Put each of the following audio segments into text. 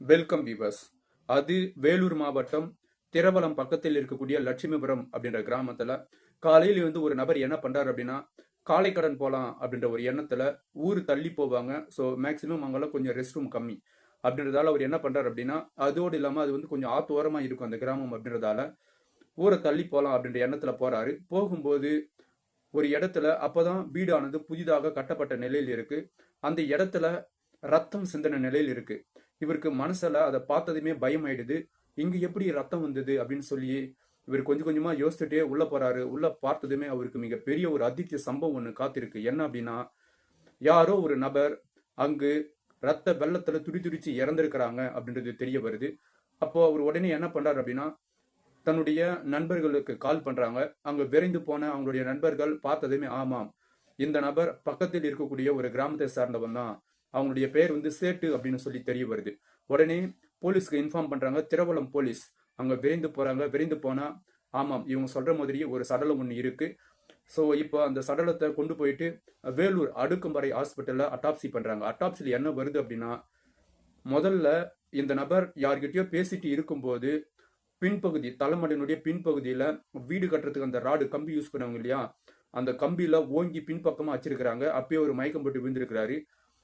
Welcome viewers அது வேலூர் மாவட்டம் திரவலம் பக்கத்தில் இருக்கக்கூடிய லட்சுமிபுரம் அப்படின்ற கிராமத்துல காலையில வந்து ஒரு நபர் என்ன பண்றாரு அப்படின்னா காலை கடன் போகலாம் அப்படின்ற ஒரு எண்ணத்துல ஊர் தள்ளி போவாங்க. ஸோ மேக்சிமம் அங்கெல்லாம் கொஞ்சம் ரெஸ்ட் ரூம் கம்மி. அப்படின்றதால அவர் என்ன பண்றாரு அப்படின்னா அதோடு இல்லாம அது வந்து கொஞ்சம் ஆத்தோரமாக இருக்கும் அந்த கிராமம் அப்படின்றதால ஊரை தள்ளி போகலாம் அப்படின்ற எண்ணத்துல போறாரு. போகும்போது ஒரு இடத்துல அப்பதான் வீடானது புதிதாக கட்டப்பட்ட நிலையில் இருக்கு. அந்த இடத்துல ரத்தம் சிந்தின நிலையில் இருக்கு. இவருக்கு மனசுல அதை பார்த்ததுமே பயம் ஆயிடுது. இங்க எப்படி ரத்தம் வந்தது அப்படின்னு சொல்லி இவர் கொஞ்சம் கொஞ்சமா யோசிச்சுட்டே உள்ள போறாரு. உள்ள பார்த்ததுமே அவருக்கு மிகப்பெரிய ஒரு அதிர்ச்சி சம்பவம் ஒண்ணு காத்திருக்கு. என்ன அப்படின்னா யாரோ ஒரு நபர் அங்கு ரத்த வெள்ளத்துல துடி துடிச்சு இறந்திருக்கிறாங்க அப்படின்றது தெரிய வருது. அப்போ அவர் உடனே என்ன பண்றாரு அப்படின்னா தன்னுடைய நண்பர்களுக்கு கால் பண்றாங்க. அங்க விரைந்து போன அவங்களுடைய நண்பர்கள் பார்த்ததுமே ஆமாம் இந்த நபர் பக்கத்தில் இருக்கக்கூடிய ஒரு கிராமத்தை சார்ந்தவன் தான் அவங்களுடைய பேர் வந்து சேட்டு அப்படின்னு சொல்லி தெரிய வருது. உடனே போலீஸ்க்கு இன்ஃபார்ம் பண்றாங்க. திருவள்ளம் போலீஸ் அங்க விரைந்து போறாங்க. விரைந்து போனா ஆமாம் இவங்க சொல்ற மாதிரியே ஒரு சடலம் ஒன்று இருக்கு. ஸோ இப்போ அந்த சடலத்தை கொண்டு போயிட்டு வேலூர் அடுக்கும்பறை ஹாஸ்பிட்டலில் அட்டாப்சி பண்ணுறாங்க அட்டாப்சியில் என்ன வருது அப்படின்னா முதல்ல இந்த நபர் யார்கிட்டயோ பேசிட்டு இருக்கும்போது பின்பகுதி தலைமடையினுடைய பின்பகுதியில் வீடு கட்டுறதுக்கு அந்த ராடு கம்பி யூஸ் பண்ணுவாங்க இல்லையா? அந்த கம்பியில ஓங்கி பின்பக்கமாக வச்சிருக்கிறாங்க. அப்பயே ஒரு மயக்கம் போட்டு விழுந்திருக்கிறாரு.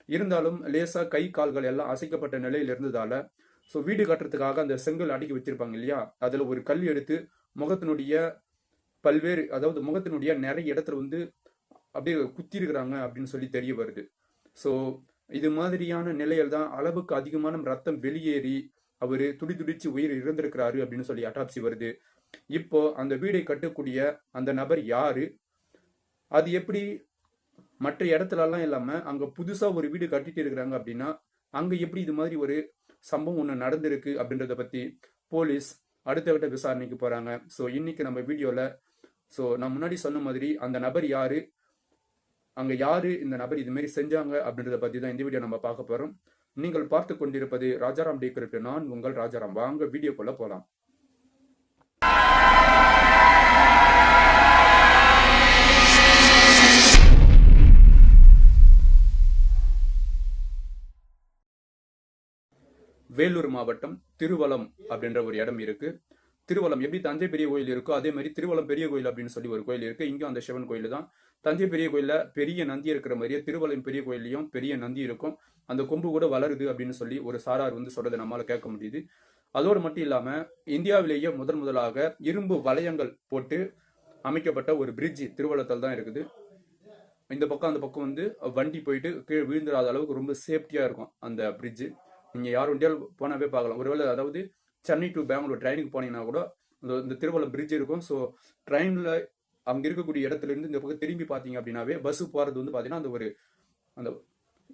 இருந்தாலும் லேசா கை கால்கள் எல்லாம் அசைக்கப்பட்ட நிலையில் இருந்ததால ஸோ வீடு கட்டுறதுக்காக அந்த செங்கல் அடுக்கி வச்சிருப்பாங்க இல்லையா? அதுல ஒரு கல் எடுத்து முகத்தினுடைய பல்வேறு அதாவது முகத்தினுடைய நிறைய இடத்துல வந்து அப்படியே குத்திருக்கிறாங்க அப்படின்னு சொல்லி தெரிய வருது. ஸோ இது மாதிரியான நிலையில் தான் அளவுக்கு அதிகமான ரத்தம் வெளியேறி அவர் துடி துடிச்சு உயிர் இறந்திருக்கிறாரு அப்படின்னு சொல்லி அட்டாப்சி வருது. இப்போ அந்த வீடை கட்டக்கூடிய அந்த நபர் யாரு? அது எப்படி மற்ற இடத்துலலாம் இல்லாமல் அங்கே புதுசாக ஒரு வீடு கட்டிட்டு இருக்கிறாங்க அப்படின்னா அங்கே எப்படி இது மாதிரி ஒரு சம்பவம் ஒன்று நடந்திருக்கு அப்படின்றத பற்றி போலீஸ் அடுத்த கட்ட விசாரணைக்கு போகிறாங்க ஸோ இன்னைக்கு நம்ம வீடியோவில் ஸோ நான் முன்னாடி சொன்ன மாதிரி அந்த நபர் யார் அங்கே யார் இந்த நபர் இதுமாரி செஞ்சாங்க அப்படின்றத பற்றி தான் இந்த வீடியோ நம்ம பார்க்க போகிறோம் நீங்கள் பார்த்து கொண்டிருப்பது ராஜாராம் டி நான் உங்கள் ராஜாராம். வாங்க வீடியோக்குள்ளே போகலாம் வேலூர் மாவட்டம் திருவலம் அப்படின்ற ஒரு இடம் இருக்கு. திருவலம் எப்படி தஞ்சை பெரிய கோயில் இருக்கோ அதே மாதிரி திருவலம் பெரிய கோயில் அப்படின்னு சொல்லி ஒரு கோயில் இருக்கு. இங்கே அந்த சிவன் கோயில் தான். தஞ்சை பெரிய கோயில்ல பெரிய நந்தி இருக்கிற மாதிரியே திருவலம் பெரிய கோயிலையும் பெரிய நந்தி இருக்கும். அந்த கொம்பு கூட வளருது அப்படின்னு சொல்லி ஒரு சாரார் வந்து சொல்றதை நம்மளால கேட்க முடியுது. அதோடு மட்டும் இல்லாம இந்தியாவிலேயே முதன் முதலாக இரும்பு வளையங்கள் போட்டு அமைக்கப்பட்ட ஒரு பிரிட்ஜ் திருவள்ளத்தில் தான் இருக்குது. இந்த பக்கம் அந்த பக்கம் வந்து வண்டி போயிட்டு கீழே விழுந்துடாத அளவுக்கு ரொம்ப சேஃப்டியா இருக்கும் அந்த பிரிட்ஜு நீங்கள் யார் வண்டியால் போனாவே பார்க்கலாம். ஒருவேளை அதாவது சென்னை டு பெங்களூர் ட்ரெயினுக்கு போனீங்கன்னா கூட இந்த- இந்த திருவள்ளம் பிரிட்ஜ் இருக்கும். ஸோ ட்ரெயினில் அங்கே இருக்கக்கூடிய இடத்துல இருந்து இந்த பக்கம் திரும்பி பார்த்தீங்க அப்படின்னாவே பஸ்ஸு போகிறது வந்து பார்த்தீங்கன்னா அந்த ஒரு அந்த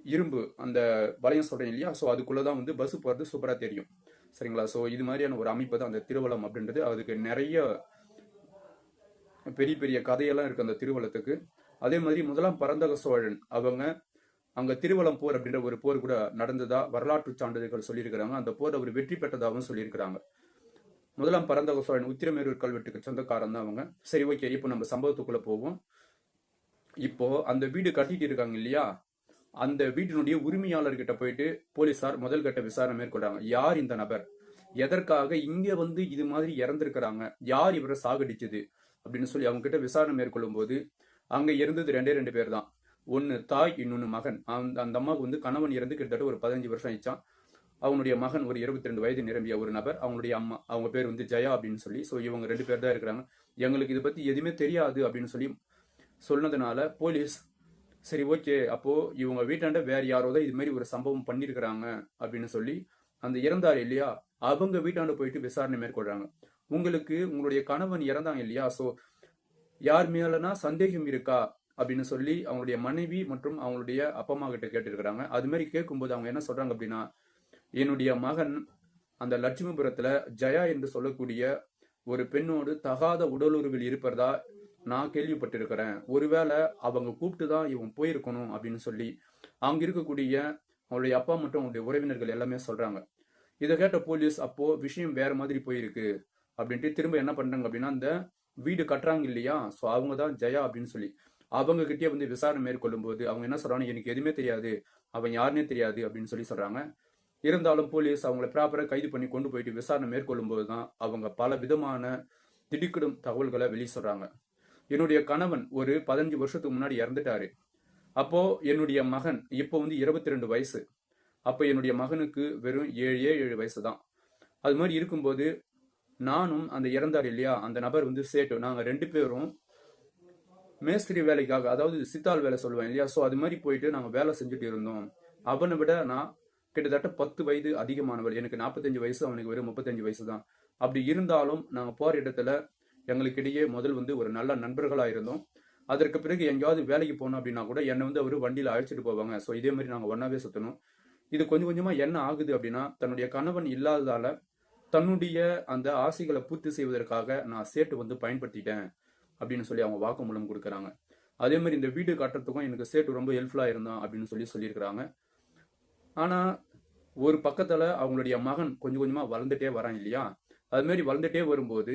இரும்பு அந்த வளையம் சொல்கிறேன் இல்லையா? ஸோ அதுக்குள்ளே தான் வந்து பஸ்ஸு போகிறது சூப்பராக தெரியும். சரிங்களா? ஸோ இது மாதிரியான ஒரு அமைப்பு தான் அந்த திருவள்ளம் அப்படின்றது. அதுக்கு நிறைய பெரிய பெரிய கதையெல்லாம் இருக்குது அந்த திருவள்ளத்துக்கு. அதே மாதிரி முதலாம் பரந்தக சோழன் அவங்க அங்க திருவலம் போர் அப்படின்ற ஒரு போர் கூட நடந்ததா வரலாற்று சான்றிதழ்கள் சொல்லியிருக்கிறாங்க. அந்த போர் அவர் வெற்றி பெற்றதாகவும் சொல்லியிருக்கிறாங்க. முதலாம் பரந்தக சோழன் உத்திரமேரூர் கல்வெட்டுக்கு சொந்தக்காரன் தான் அவங்க. சரி ஓகே. இப்போ நம்ம சம்பவத்துக்குள்ள போவோம். இப்போ அந்த வீடு கட்டிட்டு இருக்காங்க இல்லையா? அந்த வீட்டினுடைய உரிமையாளர்கிட்ட போயிட்டு போலீசார் முதல் கட்ட விசாரணை மேற்கொள்றாங்க யார் இந்த நபர்? எதற்காக இங்க வந்து இது மாதிரி இறந்திருக்கிறாங்க? யார் இவரை சாகடிச்சது? அப்படின்னு சொல்லி அவங்க கிட்ட விசாரணை மேற்கொள்ளும் போது அங்க இருந்தது ரெண்டே ரெண்டு பேர் தான். ஒன்று தாய் இன்னொன்று மகன். அந்த அந்த அம்மாவுக்கு வந்து கணவன் இறந்து கிட்டத்தட்ட ஒரு பதினஞ்சு வருஷம் ஆயிடுச்சான் அவனுடைய மகன் ஒரு இருபத்தி ரெண்டு வயது நிரம்பிய ஒரு நபர். அவங்களுடைய அம்மா அவங்க பேர் வந்து ஜெயா அப்படின்னு சொல்லி ஸோ இவங்க ரெண்டு பேர் தான் இருக்கிறாங்க. எங்களுக்கு இதை பற்றி எதுவுமே தெரியாது அப்படின்னு சொல்லி சொன்னதுனால போலீஸ் சரி ஓகே அப்போது இவங்க வீட்டாண்ட வேறு யாரோ தான் இதுமாரி ஒரு சம்பவம் பண்ணியிருக்கிறாங்க அப்படின்னு சொல்லி அந்த இறந்தார் இல்லையா? அவங்க வீட்டாண்ட போயிட்டு விசாரணை மேற்கொள்றாங்க. உங்களுக்கு உங்களுடைய கணவன் இறந்தாங்க இல்லையா? ஸோ யார் மேலனா சந்தேகம் இருக்கா? அப்படின்னு சொல்லி அவங்களுடைய மனைவி மற்றும் அவங்களுடைய அப்பா அம்மா கிட்ட கேட்டிருக்கிறாங்க. அது மாதிரி கேட்கும்போது அவங்க என்ன சொல்றாங்க அப்படின்னா என்னுடைய மகன் அந்த லட்சுமிபுரத்துல ஜெயா என்று சொல்லக்கூடிய ஒரு பெண்ணோடு தகாத உடலுறவில் இருப்பதா நான் கேள்விப்பட்டிருக்கிறேன். ஒருவேளை அவங்க கூப்பிட்டு தான் இவன் போயிருக்கணும் அப்படின்னு சொல்லி அங்க இருக்கக்கூடிய அவங்களுடைய அப்பா மற்றும் அவங்களுடைய உறவினர்கள் எல்லாமே சொல்றாங்க. இதை கேட்ட போலீஸ் அப்போ விஷயம் வேற மாதிரி போயிருக்கு அப்படின்ட்டு திரும்ப என்ன பண்றாங்க அப்படின்னா அந்த வீடு கட்டுறாங்க இல்லையா? ஸோ அவங்க தான் ஜெயா அப்படின்னு சொல்லி. அவங்க கிட்டே வந்து விசாரணை மேற்கொள்ளும் போது அவங்க என்ன சொல்றாங்க? எனக்கு எதுவுமே தெரியாது. அவன் யாருன்னே தெரியாது அப்படின்னு சொல்லி சொல்றாங்க. இருந்தாலும் போலீஸ் அவங்கள ப்ராப்பராக கைது பண்ணி கொண்டு போயிட்டு விசாரணை மேற்கொள்ளும் போது தான் அவங்க பல விதமான திடுக்கிடும் தகவல்களை வெளியே சொல்றாங்க. என்னுடைய கணவன் ஒரு பதினஞ்சு வருஷத்துக்கு முன்னாடி இறந்துட்டாரு. அப்போ என்னுடைய மகன் இப்போ வந்து இருபத்தி ரெண்டு வயசு. அப்போ என்னுடைய மகனுக்கு வெறும் ஏழு ஏழு வயசு தான். அது மாதிரி இருக்கும்போது நானும் அந்த இறந்தார் இல்லையா? அந்த நபர் வந்து சேட்டு. நாங்கள் ரெண்டு பேரும் மேஸ்திரி வேலைக்காக அதாவது சித்தாள் வேலை சொல்லுவேன் இல்லையா? ஸோ அது மாதிரி போயிட்டு நாங்கள் வேலை செஞ்சுட்டு இருந்தோம். அவனை விட நான் கிட்டத்தட்ட பத்து வயது அதிகமானவர் எனக்கு நாற்பத்தஞ்சு வயசு அவனுக்கு வெறும் முப்பத்தஞ்சு வயசு தான். அப்படி இருந்தாலும் நாங்கள் போகிற இடத்துல எங்களுக்கிடையே முதல் வந்து ஒரு நல்ல நண்பர்களாக இருந்தோம். அதற்கு பிறகு எங்கேயாவது வேலைக்கு போனோம் அப்படின்னா கூட என்னை வந்து அவர் வண்டியில் அழைச்சிட்டு போவாங்க. ஸோ இதே மாதிரி நாங்கள் ஒன்றாவே சுற்றணும் இது கொஞ்சம் கொஞ்சமாக என்ன ஆகுது அப்படின்னா தன்னுடைய கணவன் இல்லாததால் தன்னுடைய அந்த ஆசைகளை பூர்த்தி செய்வதற்காக நான் சேட்டு வந்து பயன்படுத்திட்டேன். அப்படின்னு சொல்லி அவங்க வாக்குமூலம் கொடுக்குறாங்க. அதே மாதிரி இந்த வீடு கட்டுறதுக்கும் எனக்கு சேட்டு ரொம்ப ஹெல்ப்ஃபுல்லாக இருந்தான் அப்படின்னு சொல்லி சொல்லியிருக்கிறாங்க. ஆனால் ஒரு பக்கத்தில் அவங்களுடைய மகன் கொஞ்சம் கொஞ்சமாக வளர்ந்துட்டே வரான் இல்லையா? அதுமாரி வளர்ந்துட்டே வரும்போது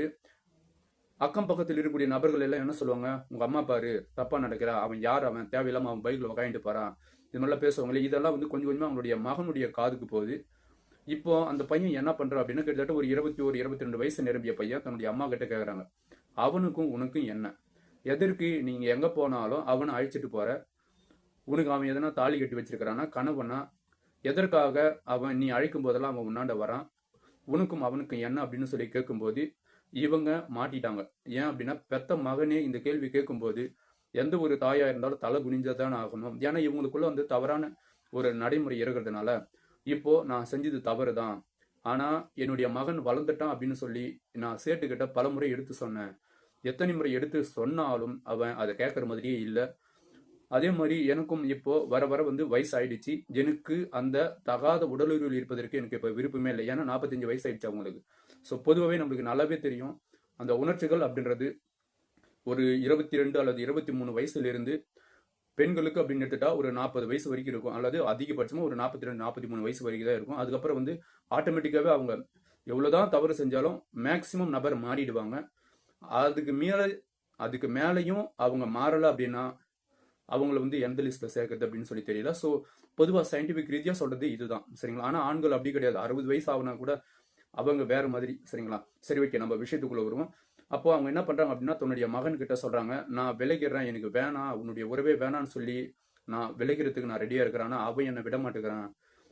அக்கம் பக்கத்தில் இருக்கக்கூடிய நபர்கள் எல்லாம் என்ன சொல்லுவாங்க? உங்க அம்மா பாரு தப்பா நடக்கிறா. அவன் யார்? அவன் தேவையில்லாம அவன் பைக்ல உக்காயிட்டு போறான். இது மாதிரிலாம் பேசுவாங்களே இதெல்லாம் வந்து கொஞ்சம் கொஞ்சமா அவங்களுடைய மகனுடைய காதுக்கு போகுது. இப்போ அந்த பையன் என்ன பண்றான் அப்படின்னு கிட்டத்தட்ட ஒரு இருபத்தி ஒரு இருபத்தி ரெண்டு வயசு நிரம்பிய பையன் தன்னுடைய அம்மா கிட்ட கேட்குறாங்க அவனுக்கும் உனக்கும் என்ன? எதற்கு நீங்க எங்க போனாலும் அவனை அழிச்சிட்டு போற? உனக்கு அவன் எதனா தாலி கட்டி வச்சிருக்கிறானா? கணவனா? எதற்காக அவன் நீ அழைக்கும் போதெல்லாம் அவன் உன்னாண்ட வரான்? உனக்கும் அவனுக்கும் என்ன அப்படின்னு சொல்லி கேட்கும்போது இவங்க மாட்டிட்டாங்க. ஏன் அப்படின்னா பெத்த மகனே இந்த கேள்வி கேட்கும்போது எந்த ஒரு தாயா இருந்தாலும் தலை குனிஞ்சதான் ஆகணும். ஏன்னா இவங்களுக்குள்ள வந்து தவறான ஒரு நடைமுறை இருக்கிறதுனால இப்போ நான் செஞ்சது தவறு தான் ஆனா என்னுடைய மகன் வளர்ந்துட்டான் அப்படின்னு சொல்லி நான் சேட்டுக்கிட்ட பல முறை எடுத்து சொன்னேன். எத்தனை முறை எடுத்து சொன்னாலும் அவன் அதை கேட்கற மாதிரியே இல்லை. அதே மாதிரி எனக்கும் இப்போ வர வர வந்து வயசு ஆயிடுச்சு எனக்கு அந்த தகாத உடலுறவில் இருப்பதற்கு எனக்கு இப்போ விருப்பமே இல்லை. ஏன்னா நாற்பத்தஞ்சு வயசு ஆயிடுச்சு அவங்களுக்கு. ஸோ பொதுவாகவே நம்மளுக்கு நல்லாவே தெரியும். அந்த உணர்ச்சிகள் அப்படின்றது ஒரு இருபத்தி ரெண்டு அல்லது இருபத்தி மூணு வயசுல இருந்து பெண்களுக்கு அப்படின்னு எடுத்துட்டா ஒரு நாற்பது வயசு வரைக்கும் இருக்கும். அல்லது அதிகபட்சமா ஒரு நாற்பத்தி ரெண்டு நாற்பத்தி மூணு வயசு வரைக்கும் தான் இருக்கும். அதுக்கப்புறம் வந்து ஆட்டோமேட்டிக்காவே அவங்க எவ்வளவுதான் தவறு செஞ்சாலும் மேக்சிமம் நபர் மாறிடுவாங்க. அதுக்கு மேல அதுக்கு மேலையும் அவங்க மாறல அப்படின்னா அவங்கள வந்து எந்த லிஸ்ட்ல சேர்க்கறது அப்படின்னு சொல்லி தெரியல. ஸோ பொதுவாக சயின்டிபிக் ரீதியா சொல்றது இதுதான். சரிங்களா? ஆனா ஆண்கள் அப்படி கிடையாது. அறுபது வயசு ஆகுனா கூட அவங்க வேற மாதிரி. சரிங்களா? சரி ஓகே நம்ம விஷயத்துக்குள்ள வருவோம். அப்போ அவங்க என்ன பண்ணுறாங்க அப்படின்னா தன்னுடைய மகன் கிட்ட நான் விலகிடுறேன் எனக்கு வேணாம் உன்னுடைய உறவே வேணான்னு சொல்லி நான் விலகிறதுக்கு நான் ரெடியாக இருக்கிறேன். அவன் என்னை விட மாட்டேங்கிறான்.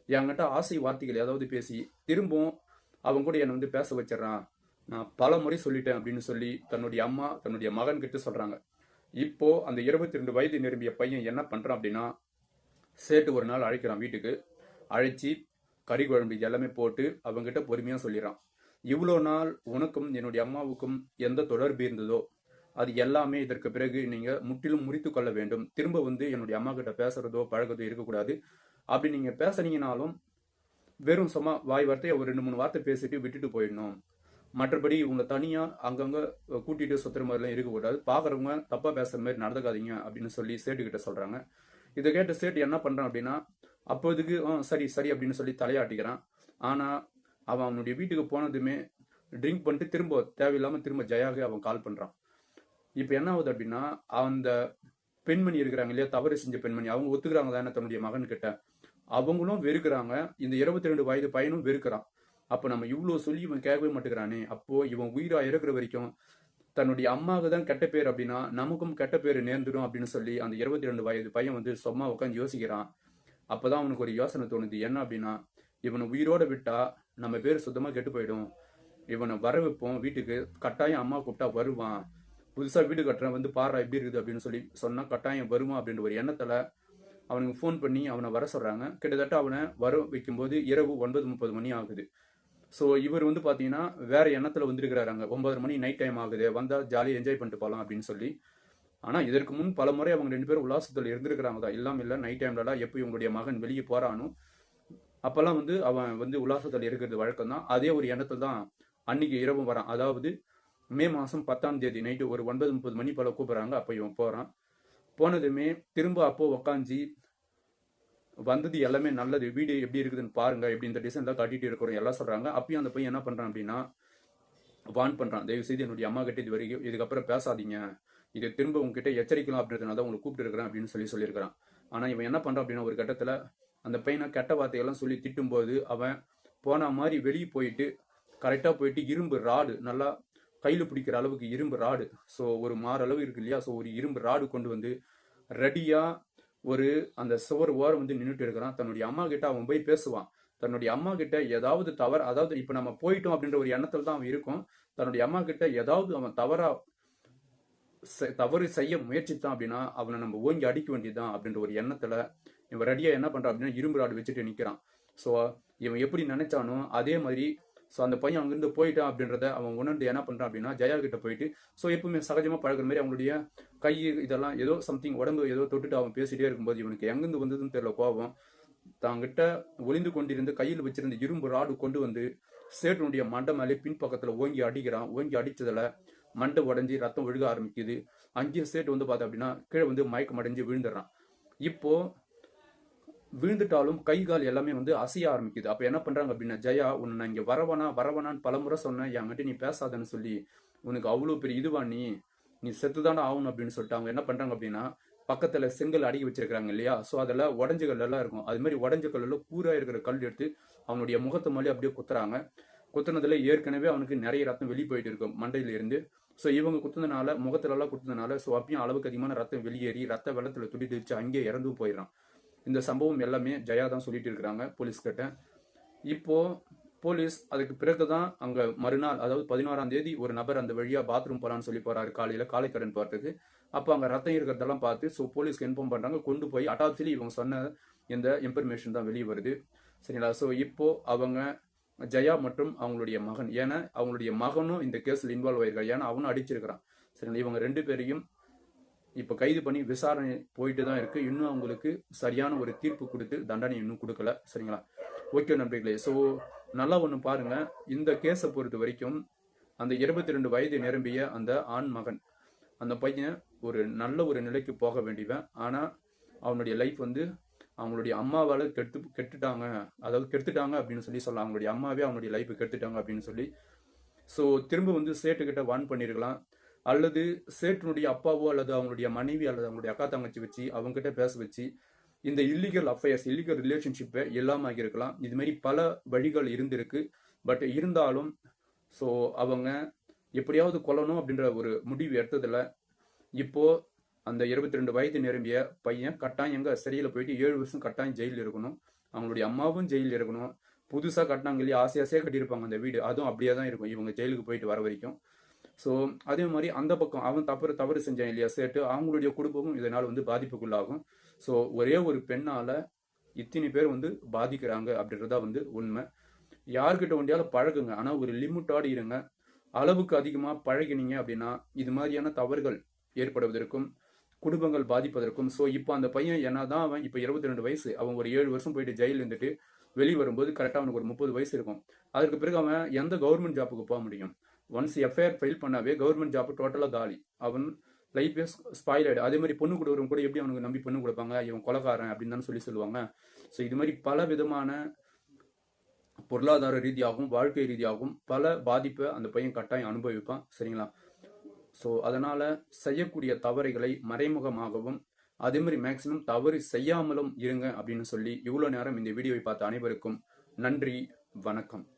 என்கிட்ட ஆசை வார்த்தைகள் ஏதாவது பேசி திரும்பவும் அவங்க கூட என்னை வந்து பேச வச்சிடறான். நான் பல முறை சொல்லிட்டேன் அப்படின்னு சொல்லி தன்னுடைய அம்மா தன்னுடைய மகன் கிட்ட சொல்கிறாங்க இப்போ அந்த இருபத்தி ரெண்டு வயது நிரம்பிய பையன் என்ன பண்ணுறான் அப்படின்னா சேட்டு ஒரு நாள் அழைக்கிறான் வீட்டுக்கு. அழைச்சி கறி குழம்பு எல்லாமே போட்டு அவங்ககிட்ட பொறுமையாக சொல்லிடுறான். இவ்வளோ நாள் உனக்கும் என்னுடைய அம்மாவுக்கும் எந்த தொடர்பு இருந்ததோ அது எல்லாமே இதற்கு பிறகு நீங்கள் முற்றிலும் முறித்து கொள்ள வேண்டும். திரும்ப வந்து என்னுடைய அம்மா கிட்ட பேசுறதோ பழகுறதோ இருக்கக்கூடாது. அப்படி நீங்கள் பேசுனீங்கனாலும் வெறும் சும்மா வாய் வார்த்தையை ஒரு ரெண்டு மூணு வார்த்தை பேசிட்டு விட்டுட்டு போயிடணும். மற்றபடி உங்களை தனியாக அங்கங்கே கூட்டிகிட்டு சுற்றுற மாதிரிலாம் இருக்கக்கூடாது. பார்க்குறவங்க தப்பாக பேசுகிற மாதிரி நடந்துக்காதீங்க அப்படின்னு சொல்லி சேட்டு கிட்ட இதை கேட்ட சேட்டு என்ன பண்ணுறான் அப்படின்னா அப்போதுக்கு "ஆ, சரி சரி அப்படின்னு சொல்லி தலையாட்டிக்கிறான். ஆனால் அவன் அவனுடைய வீட்டுக்கு போனதுமே ட்ரிங்க் பண்ணிட்டு திரும்ப தேவையில்லாமல் திரும்ப ஜெயாவே அவன் கால் பண்ணுறான் இப்போ என்ன ஆகுது அப்படின்னா அந்த பெண்மணி இருக்கிறாங்க இல்லையா தவறு செஞ்ச பெண்மணி அவங்க ஒத்துக்கிறாங்க தானே தன்னுடைய மகன் கிட்ட. அவங்களும் வெறுக்கிறாங்க. இந்த இருபத்தி ரெண்டு வயது பையனும் வெறுக்கிறான். அப்போ நம்ம இவ்வளோ சொல்லி இவன் கேட்கவே மாட்டேங்கிறானே. அப்போ இவன் உயிரா இருக்கிற வரைக்கும் தன்னுடைய அம்மாவுக்கு தான் கெட்ட பேர் அப்படின்னா நமக்கும் கெட்ட பேர் நேர்ந்துடும் அப்படின்னு சொல்லி அந்த இருபத்தி ரெண்டு வயது பையன் வந்து சும்மா உட்காந்து யோசிக்கிறான். அப்போதான் அவனுக்கு ஒரு யோசனை தோணுது. என்ன அப்படின்னா இவனை உயிரோட விட்டா நம்ம பேர் சுத்தமாக கெட்டு போயிடும். இவனை வர வைப்போம் வீட்டுக்கு கட்டாயம் அம்மா கூப்பிட்டா வருவான். புதுசாக வீடு கட்டுறேன் வந்து பாரு எப்படி இருக்குது அப்படின்னு சொல்லி சொன்னால் கட்டாயம் வருவான் அப்படின்ற ஒரு எண்ணத்தில் அவனுக்கு ஃபோன் பண்ணி அவனை வர சொல்கிறாங்க கிட்டத்தட்ட அவனை வர வைக்கும்போது இரவு ஒன்பது முப்பது மணி ஆகுது. ஸோ இவர் வந்து பார்த்தீங்கன்னா வேற எண்ணத்தில் வந்துருக்கிறாரு அங்கே. ஒன்பது மணி நைட் டைம் ஆகுது. வந்தால் ஜாலியாக என்ஜாய் பண்ணிட்டு போகலாம் அப்படின்னு சொல்லி. ஆனால் இதற்கு முன் பல முறை அவங்க ரெண்டு பேரும் உல்லாசத்தில் இருந்திருக்கிறாங்க. தான் இல்லாமல் இல்லை நைட் டைம்லலாம் எப்போ இவங்களுடைய மகன் வெளியே போகிறானோ அப்போல்லாம் வந்து அவன் வந்து உல்லாசத்தில் இருக்கிறது வழக்கம் தான் அதே ஒரு எண்ணத்தில் தான் அன்னைக்கு இரவும் வரான். அதாவது மே மாதம் பத்தாம் தேதி நைட்டு ஒரு ஒன்பது முப்பது மணி போல கூப்பிட்றாங்க. அப்போ இவன் போகிறான் போனதுமே திரும்ப அப்போ உக்காஞ்சி வந்தது எல்லாமே நல்லது. வீடு எப்படி இருக்குதுன்னு பாருங்க. எப்படி இந்த டிசைன் தான் காட்டிட்டு இருக்கிறோம். எல்லாம் சொல்றாங்க. அப்பயும் அந்த பையன் என்ன பண்றான் அப்படின்னா வான் பண்றான். தயவு செய்து என்னுடைய அம்மா கிட்ட இது வரைக்கும் இதுக்கப்புறம் பேசாதீங்க. இது திரும்ப உங்ககிட்ட எச்சரிக்கலாம் அப்படின்றதுனால தான் உங்களை கூப்பிட்டு இருக்கிறேன் அப்படின்னு சொல்லி சொல்லியிருக்கிறான். ஆனா இவன் என்ன பண்றான் அப்படின்னா ஒரு கட்டத்துல அந்த பையனை கெட்ட வார்த்தையெல்லாம் சொல்லி திட்டும்போது அவன் போன மாதிரி வெளியே போயிட்டு கரெக்டாக போயிட்டு இரும்பு ராடு நல்லா கையில் பிடிக்கிற அளவுக்கு இரும்பு ராடு. ஸோ ஒரு மாற அளவு இருக்கு இல்லையா? ஸோ ஒரு இரும்பு ராடு கொண்டு வந்து ரெடியாக ஒரு அந்த சுவர் ஓரம் வந்து நின்றுட்டு இருக்கிறான். தன்னுடைய அம்மா கிட்ட அவன் போய் பேசுவான். தன்னுடைய அம்மா கிட்ட ஏதாவது தவறு அதாவது இப்போ நம்ம போயிட்டோம் அப்படின்ற ஒரு எண்ணத்தில் தான் அவன் இருக்கும். தன்னுடைய அம்மா கிட்ட ஏதாவது அவன் தவறா செ- தவறு செய்ய முயற்சித்தான் அப்படின்னா அவனை நம்ம ஓங்கி அடிக்க வேண்டியதுதான் அப்படின்ற ஒரு எண்ணத்துல இவன் ரெடியா என்ன பண்றான் அப்படின்னா இரும்பு ராடு வச்சுட்டு நிக்கிறான். ஸோ இவன் எப்படி நினைச்சானோ அதே மாதிரி ஸோ அந்த பையன் அங்கிருந்து போயிட்டான் அப்படின்றத அவன் உணர்ந்து என்ன பண்ணுறான் அப்படின்னா ஜெயா கிட்ட போயிட்டு ஸோ எப்பவுமே சகஜமாக பழகுற மாதிரி அவங்களுடைய கை இதெல்லாம் ஏதோ சம்திங் உடம்பு ஏதோ தொட்டுட்டு அவன் பேசிட்டே இருக்கும்போது இவனுக்கு எங்கிருந்து வந்ததுன்னு தெரியல கோபம். தாங்கிட்ட ஒளிந்து கொண்டிருந்து கையில் வச்சிருந்த இரும்பு ராடு கொண்டு வந்து சேட்டனுடைய மண்டை மேலே பின்பக்கத்தில் ஓங்கி அடிக்கிறான். ஓங்கி அடித்ததில் மண்டை உடஞ்சி ரத்தம் ஒழுக ஆரம்பிக்குது. அங்கேயும் சேட்டு வந்து பார்த்தா அப்படின்னா கீழே வந்து மயக்கம் அடைஞ்சு விழுந்துடுறான். இப்போது விழுந்துட்டாலும் கை கால் எல்லாமே வந்து அசைய ஆரம்பிக்குது. அப்போ என்ன பண்ணுறாங்க அப்படின்னா ஜெயா உன்னை நான் இங்கே வரவனா வரவனான்னு பலமுறை சொன்னேன். என்கிட்ட நீ பேசாதன்னு சொல்லி உனக்கு அவ்வளோ பெரிய இதுவா நீ? நீ செத்துதானே ஆகணும் அப்படின்னு சொல்லிட்டு அவங்க என்ன பண்ணுறாங்க அப்படின்னா பக்கத்தில் செங்கல் அடுக்கி வச்சிருக்கிறாங்க இல்லையா? ஸோ அதெல்லாம் உடஞ்ச கல்லெல்லாம் இருக்கும். அது மாதிரி உடஞ்ச கல்லில் பூரா இருக்கிற கல் எடுத்து அவனுடைய முகத்தை மேலே அப்படியே குத்துறாங்க. குத்துனதுல ஏற்கனவே அவனுக்கு நிறைய ரத்தம் வெளியே போயிட்டு இருக்கும் மண்டையில இருந்து. ஸோ இவங்க குத்துனதுனால முகத்துலலாம் குத்துனதுனால ஸோ அப்பயும் அளவுக்கு அதிகமான ரத்தம் வெளியேறி ரத்த வெள்ளத்தில் துடிச்சு அங்கேயே இறந்து போயிடறான். இந்த சம்பவம் எல்லாமே ஜெயா தான் சொல்லிட்டு இருக்கிறாங்க போலீஸ் கிட்ட இப்போ போலீஸ் அதுக்கு பிறகு தான் அங்க மறுநாள் அதாவது பதினோராம் தேதி ஒரு நபர் அந்த வழியா பாத்ரூம் போகலான்னு சொல்லி போறாரு. காலையில காலை கடன் போறதுக்கு. அப்போ அங்க ரத்தம் இருக்கிறதெல்லாம் பார்த்து ஸோ போலீஸ்க்கு இன்ஃபார்ம் பண்றாங்க. கொண்டு போய் அட்டாப்சிலி இவங்க சொன்ன இந்த இன்ஃபர்மேஷன் தான் வெளியே வருது. சரிங்களா? ஸோ இப்போ அவங்க ஜெயா மற்றும் அவங்களுடைய மகன் ஏன்னா அவங்களுடைய மகனும் இந்த கேஸில் இன்வால்வ் ஆயிருக்காரு. ஏன்னா அவனும் அடிச்சிருக்கிறான். சரிங்களா? இவங்க ரெண்டு பேரையும் இப்போ கைது பண்ணி விசாரணை போயிட்டு தான் இருக்கு. இன்னும் அவங்களுக்கு சரியான ஒரு தீர்ப்பு கொடுத்து தண்டனை இன்னும் கொடுக்கல. சரிங்களா? ஓகே நண்பர்களே ஸோ நல்லா ஒன்று பாருங்க. இந்த கேஸை பொறுத்த வரைக்கும் அந்த இருபத்தி ரெண்டு வயது நிரம்பிய அந்த ஆண் மகன் அந்த பையன் ஒரு நல்ல ஒரு நிலைக்கு போக வேண்டியவன். ஆனால் அவனுடைய லைஃப் வந்து அவங்களுடைய அம்மாவால் கெடுத்து கெட்டுட்டாங்க. அதாவது கெடுத்துட்டாங்க அப்படின்னு சொல்லி சொல்லலாம். அவங்களுடைய அம்மாவே அவனுடைய லைஃப் கெடுத்துட்டாங்க அப்படின்னு சொல்லி. ஸோ திரும்ப வந்து சேட்டுக்கிட்ட வான் பண்ணியிருக்கலாம் அல்லது சேட்டுனுடைய அப்பாவோ அல்லது அவங்களுடைய மனைவி அல்லது அவங்களுடைய அக்கா தங்கச்சி வச்சு அவங்ககிட்ட பேச வச்சு இந்த இல்லீகல் அஃபேர்ஸ் இல்லீகல் ரிலேஷன்ஷிப்பை இல்லாம ஆகியிருக்கலாம் இது மாதிரி பல வழிகள் இருந்திருக்கு. பட் இருந்தாலும் ஸோ அவங்க எப்படியாவது கொல்லணும் அப்படின்ற ஒரு முடிவு எடுத்ததில் இப்போ அந்த இருபத்தி ரெண்டு வயது நிரம்பிய பையன் கட்டாயங்க சிறையில் போயிட்டு ஏழு வருஷம் கட்டாயம் ஜெயிலில் இருக்கணும். அவங்களுடைய அம்மாவும் ஜெயிலில் இருக்கணும். புதுசாக கட்டினாங்க இல்லையா? ஆசை ஆசையாக கட்டியிருப்பாங்க அந்த வீடு. அதுவும் அப்படியே தான் இருக்கும். இவங்க ஜெயிலுக்கு போயிட்டு வர வரைக்கும். ஸோ அதே மாதிரி அந்த பக்கம் அவன் தவறு தவறு செஞ்சான் இல்லையா சேட்டு அவங்களுடைய குடும்பமும் இதனால் வந்து பாதிப்புக்குள்ளாகும். ஸோ ஒரே ஒரு பெண்ணால் இத்தனை பேர் வந்து பாதிக்கிறாங்க அப்படின்றதா வந்து உண்மை. யார்கிட்ட ஒண்டியாலும் பழகுங்க. ஆனால் ஒரு லிமிட்டோடு இருங்க. அளவுக்கு அதிகமாக பழகினீங்க அப்படின்னா இது மாதிரியான தவறுகள் ஏற்படுவதற்கும் குடும்பங்கள் பாதிப்பதற்கும். ஸோ இப்போ அந்த பையன் என்ன தான் அவன் இப்போ இருபத்தி ரெண்டு வயசு அவன் ஒரு ஏழு வருஷம் போயிட்டு ஜெயிலில் இருந்துட்டு வெளியே வரும்போது கரெக்டாக அவனுக்கு ஒரு முப்பது வயசு இருக்கும். அதுக்கு பிறகு அவன் எந்த கவர்மெண்ட் ஜாப்புக்கு போக முடியும்? ஒன்ஸ் எஃப்ஐஆர் ஃபைல் பண்ணாவே கவர்மெண்ட் ஜாப் டோட்டலாக காலி. அவன் லைஃபே ஸ்பாயில் ஆயிடு. அதே மாதிரி பொண்ணு கொடுக்குறவங்க கூட எப்படி அவனுக்கு நம்பி பொண்ணு கொடுப்பாங்க? இவன் கொலகாரன் அப்படின்னு தானே சொல்லி சொல்லுவாங்க. ஸோ இது மாதிரி பல விதமான பொருளாதார ரீதியாகவும் வாழ்க்கை ரீதியாகவும் பல பாதிப்பை அந்த பையன் கட்டாயம் அனுபவிப்பான். சரிங்களா? ஸோ அதனால் செய்யக்கூடிய தவறுகளை மறைமுகமாகவும் அதே மாதிரி மேக்சிமம் தவறு செய்யாமலும் இருங்க அப்படின்னு சொல்லி இவ்வளோ நேரம் இந்த வீடியோவை பார்த்த அனைவருக்கும் நன்றி வணக்கம்.